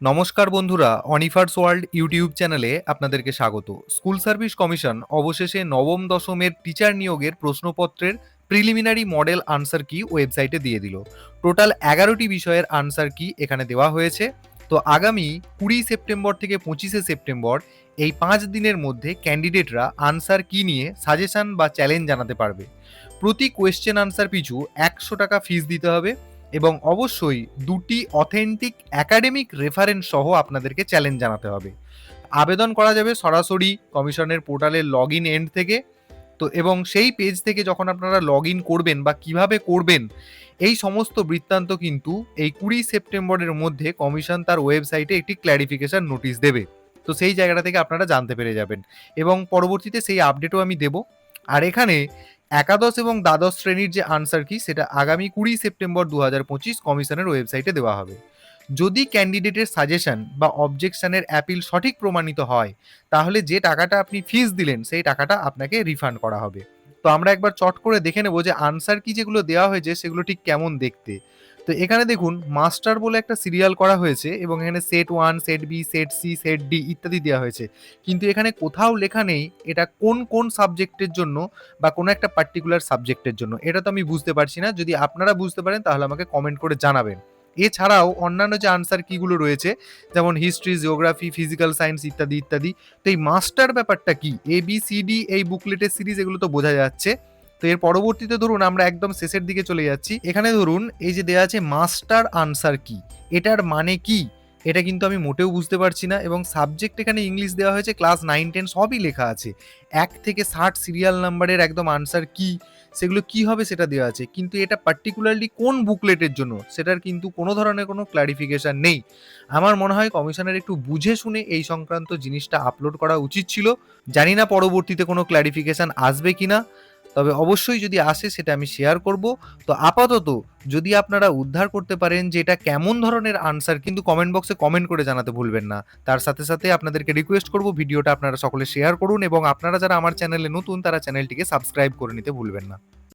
নমস্কার বন্ধুরা, অনিফার্স world YouTube চ্যানেলে আপনাদেরকে স্বাগত। স্কুল সার্ভিস কমিশন অবশেষে নবম দশমের টিচার নিয়োগের প্রশ্নপত্রের প্রিলিমিনারি মডেল আনসার কি ওয়েবসাইটে দিয়ে দিল। টোটাল এগারোটি বিষয়ের আনসার কি এখানে দেওয়া হয়েছে। তো আগামী কুড়ি সেপ্টেম্বর থেকে পঁচিশে সেপ্টেম্বর এই পাঁচ দিনের মধ্যে ক্যান্ডিডেটরা আনসার কি নিয়ে সাজেশন বা চ্যালেঞ্জ জানাতে পারবে। প্রতি কোয়েশ্চেন আনসার পিছু একশো টাকা ফিস দিতে হবে। এবং অবশ্যই দুটি অথেন্টিক একাডেমিক রেফারেন্স সহ আপনাদেরকে চ্যালেঞ্জ জানাতে হবে। আবেদন করা যাবে সরাসরি কমিশনের পোর্টালের লগ ইন এন্ড থেকে। তো এবং সেই পেজ থেকে যখন আপনারা লগ ইন করবেন বা কীভাবে করবেন, এই সমস্ত বৃত্তান্ত কিন্তু এই কুড়ি সেপ্টেম্বরের মধ্যে কমিশন তার ওয়েবসাইটে একটি ক্ল্যারিফিকেশন নোটিশ দেবে। তো সেই জায়গাটা থেকে আপনারা জানতে পেরে যাবেন। এবং পরবর্তীতে সেই আপডেটও আমি দেব। আর এখানে একাদশ এবং দ্বাদশ শ্রেণির যে আনসার কি, সেটা আগামী কুড়ি সেপ্টেম্বর দু হাজার পঁচিশ কমিশনের ওয়েবসাইটে দেওয়া হবে। যদি ক্যান্ডিডেটের সাজেশন বা অবজেকশনের অ্যাপিল সঠিক প্রমাণিত হয়, তাহলে যে টাকাটা আপনি ফিস দিলেন, সেই টাকাটা আপনাকে রিফান্ড করা হবে। তো আমরা একবার চট করে দেখে নেব যে আনসার কি যেগুলো দেওয়া হয়েছে, সেগুলো ঠিক কেমন দেখতে। তো এখানে দেখুন, মাস্টার বলে একটা সিরিয়াল করা হয়েছে এবং এখানে set one, set B, set C, set D ইত্যাদি দেওয়া হয়েছে। কিন্তু এখানে কোথাও লেখা নেই এটা কোন কোন সাবজেক্টের জন্য বা কোনো একটা পার্টিকুলার সাবজেক্টের জন্য। এটা তো আমি বুঝতে পারছি না। যদি আপনারা বুঝতে পারেন তাহলে আমাকে কমেন্ট করে জানাবেন। এছাড়াও অন্যান্য যে আনসার কিগুলো রয়েছে, যেমন হিস্ট্রি, জিওগ্রাফি, ফিজিক্যাল সায়েন্স ইত্যাদি ইত্যাদি, তো এই মাস্টার ব্যাপারটা কি? এ বি সি ডি এই বুকলেটের সিরিজ এগুলো তো বোঝা যাচ্ছে। তো এর পরবর্তীতে ধরুন আমরা একদম শেষের দিকে চলে যাচ্ছি। এখানে ধরুন এই যে দেওয়া আছে মাস্টার আনসার কি, এটার মানে কি? এটা কিন্তু আমি মোটেও বুঝতে পারছি না এবং সাবজেক্ট এখানে ইংলিশ দেওয়া হয়েছে, ক্লাস নাইন, টেন সবই লেখা আছে। এক থেকে ষাট সিরিয়াল নাম্বারের একদম আনসার কি, সেগুলো কি হবে সেটা দেওয়া আছে। কিন্তু এটা পার্টিকুলারলি কোন বুকলেটের জন্য, সেটার কিন্তু কোনো ধরনের কোনো ক্লারিফিকেশান নেই। আমার মনে হয় কমিশনের একটু বুঝে শুনে এই সংক্রান্ত জিনিসটা আপলোড করা উচিত ছিল। জানি না পরবর্তীতে কোনো ক্লারিফিকেশন আসবে কিনা। তবে অবশ্যই যদি আসে সেটা আমি শেয়ার করব। তো আপাতত যদি আপনারা উদ্ধার করতে পারেন যে এটা কেমন ধরনের আনসার কিন্তু কমেন্ট বক্সে কমেন্ট করে জানাতে ভুলবেন না। তার সাথে সাথে আপনাদেরকে রিকোয়েস্ট করব, ভিডিওটা আপনারা সকলে শেয়ার করুন এবং আপনারা যারা আমার চ্যানেলে নতুন, তারা চ্যানেলটিকে সাবস্ক্রাইব করে নিতে ভুলবেন না।